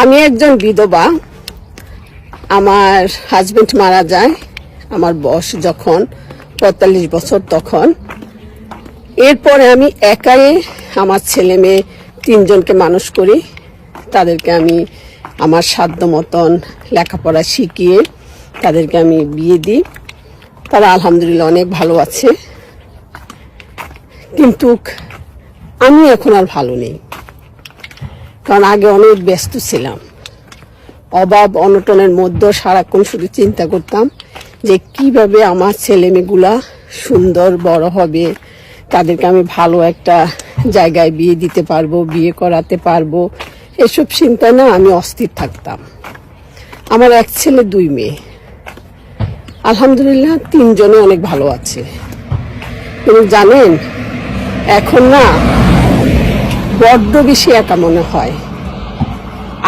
আমি একজন বিধবা। আমার হাজবেন্ড মারা যায়, আমার বয়স যখন পঁয়তাল্লিশ বছর তখন। এরপরে আমি একাই আমার ছেলে মেয়ে তিনজনকে মানুষ করি। তাদেরকে আমি আমার সাধ্য মতন লেখাপড়া শিখিয়ে তাদেরকে আমি বিয়ে দিই। তারা আলহামদুলিল্লাহ অনেক ভালো আছে। কিন্তু আমি এখন আর ভালো নেই। কারণ আগে অনেক ব্যস্ত ছিলাম। অভাব, অনটনের মধ্যে সারাক্ষণ শুধু চিন্তা করতাম যে কীভাবে আমার ছেলে মেয়েগুলা সুন্দর, বড় হবে, তাদেরকে আমি ভালো একটা জায়গায় বিয়ে দিতে পারব, বিয়ে করাতে পারব, এসব চিন্তা না আমি অস্থির থাকতাম। আমার এক ছেলে, দুই মেয়ে। আলহামদুলিল্লাহ তিনজনে অনেক ভালো আছে। কিন্তু জানেন, এখন না বড্ড বেশি একা মনে হয়।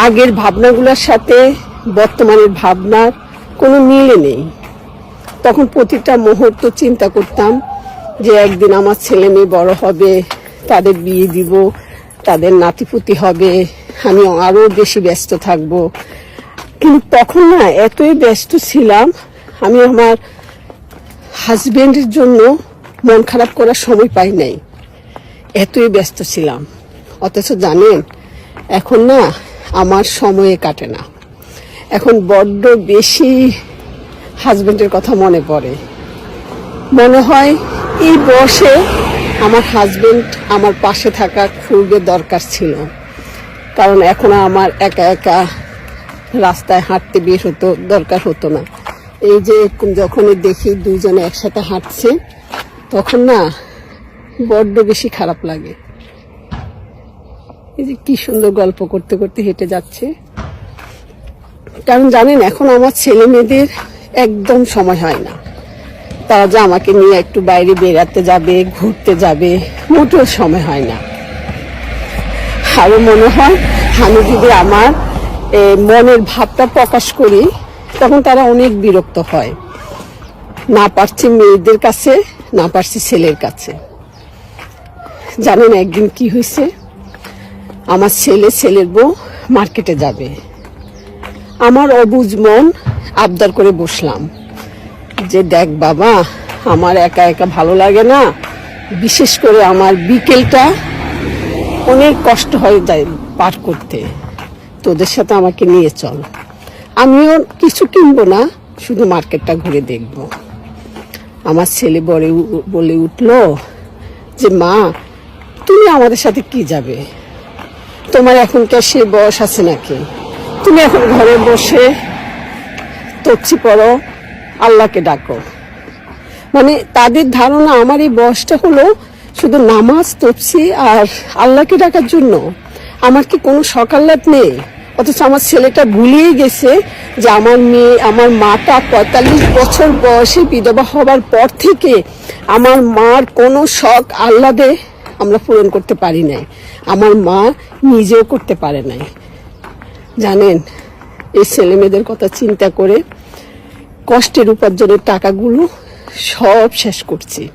আগের ভাবনাগুলোর সাথে বর্তমানের ভাবনার কোনো মিলে নেই। তখন প্রতিটা মুহূর্ত চিন্তা করতাম যে একদিন আমার ছেলে মেয়ে বড় হবে, তাদের বিয়ে দিব, তাদের নাতিপুতি হবে, আমি আরও বেশি ব্যস্ত থাকব। কিন্তু তখন না এতই ব্যস্ত ছিলাম, আমি আমার হাজব্যান্ডের জন্য মন খারাপ করার সময় পাই নাই। এতই ব্যস্ত ছিলাম। অথচ জানেন, এখন না আমার সময়ে কাটে না। এখন বড্ড বেশি হাজবেন্ডের কথা মনে পড়ে। মনে হয় এই বয়সে আমার হাজব্যান্ড আমার পাশে থাকা খুবই দরকার ছিল। কারণ এখন আমার একা একা রাস্তায় হাঁটতে বের হতো, দরকার হতো না। এই যে যখনই দেখি দুজনে একসাথে হাঁটছে, তখন না বড্ড বেশি খারাপ লাগে। এই যে কি সুন্দর গল্প করতে করতে হেঁটে যাচ্ছে। কারণ জানেন, এখন আমার ছেলে মেয়েদের একদম সময় হয় না। তারা যে আমাকে নিয়ে একটু বাইরে বেড়াতে যাবে, ঘুরতে যাবে, মোটেও সময় হয় না। আরও মনে হয়, আমি যদি আমার মনের ভাবটা প্রকাশ করি, তখন তারা অনেক বিরক্ত হয়। না পারছি মেয়েদের কাছে, না পারছি ছেলের কাছে। জানেন একদিন কি হয়েছে? আমার ছেলে, ছেলের বউ মার্কেটে যাবে। আমার অবুজ মন আবদার করে বসলাম। যে দেখ বাবা, আমার একা একা ভালো লাগে না। বিশেষ করে আমার বিকেলটা অনেক কষ্ট হয়ে যায় পার করতে। তোদের সাথে আমাকে নিয়ে চল। আমিও কিছু কিনবো না, শুধু মার্কেটটা ঘুরে দেখব। আমার ছেলে বলে বলে উঠল যে, মা, তুমি আমাদের সাথে কি যাবে? তোমার এখনকার সে বয়স আছে নাকি? তুমি এখন ঘরে বসে তচ্ছি পড়ো, আল্লাহকে ডাকো। মানে তাদের ধারণা আমার এই বয়সটা হলো শুধু নামাজ তপসি আর আল্লাহকে ডাকার জন্য। আমার কি কোনো সকাল্লাত নেই? অথচ আমার ছেলেটা ভুলিয়ে গেছে যে আমার মেয়ে, আমার মাটা পঁয়তাল্লিশ বছর বয়সে বিধবা হবার পর থেকে আমার মার কোনো শখ আহ্লাদে আমরা পূরণ করতে পারি নাই। আমার মা নিজেও করতে পারে নাই। জানেন, এই ছেলে মেয়েদের কথা চিন্তা করে কষ্টের উপার্জনের টাকাগুলো সব শেষ করছি।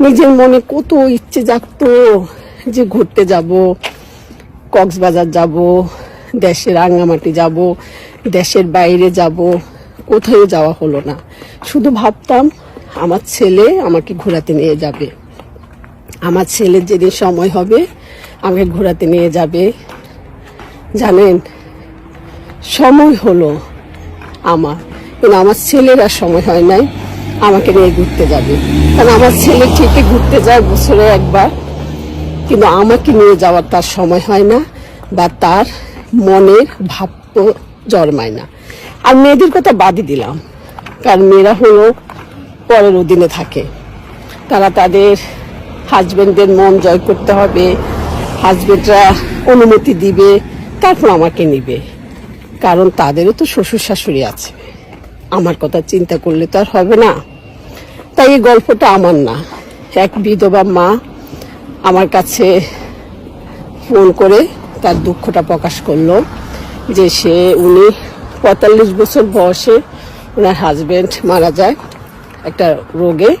নিজের মনে কত ইচ্ছে জাগত যে ঘুরতে যাব, কক্সবাজার যাব, দেশের রাঙ্গামাটি যাব, দেশের বাইরে যাব, কোথাও যাওয়া হলো না। শুধু ভাবতাম আমার ছেলে আমাকে ঘোরাতে নিয়ে যাবে। আমার ছেলের যেদিন সময় হবে আমাকে ঘোরাতে নিয়ে যাবে। জানেন, সময় হলো আমার। কিন্তু আমার ছেলের আর সময় হয় নাই, আমাকে নিয়ে ঘুরতে যাবে। কারণ আমার ছেলে ঠিকই ঘুরতে যায় বছরে একবার। কিন্তু আমাকে নিয়ে যাওয়ার তার সময় হয় না বা তার মনের ভাব জন্মায় না। আর মেয়েদের কথা বাদই দিলাম। কারণ মেয়েরা হলো পরের অধীনে থাকে। তারা তাদের হাজবেন্ডদের মন জয় করতে হবে হাজবেন্ডরা অনুমতি দিবে, তারপর আমাকে নিবে। কারণ তাদেরও তো শ্বশুর শাশুড়ি আছে। আমার কথা চিন্তা করলে তো আর হবে না। তাই এই গল্পটা আমার না। এক বিধবা মা আমার কাছে ফোন করে তার দুঃখটা প্রকাশ করল যে সে, উনি পঁয়তাল্লিশ বছর বয়সে ওনার হাজব্যান্ড মারা যায় একটা রোগে।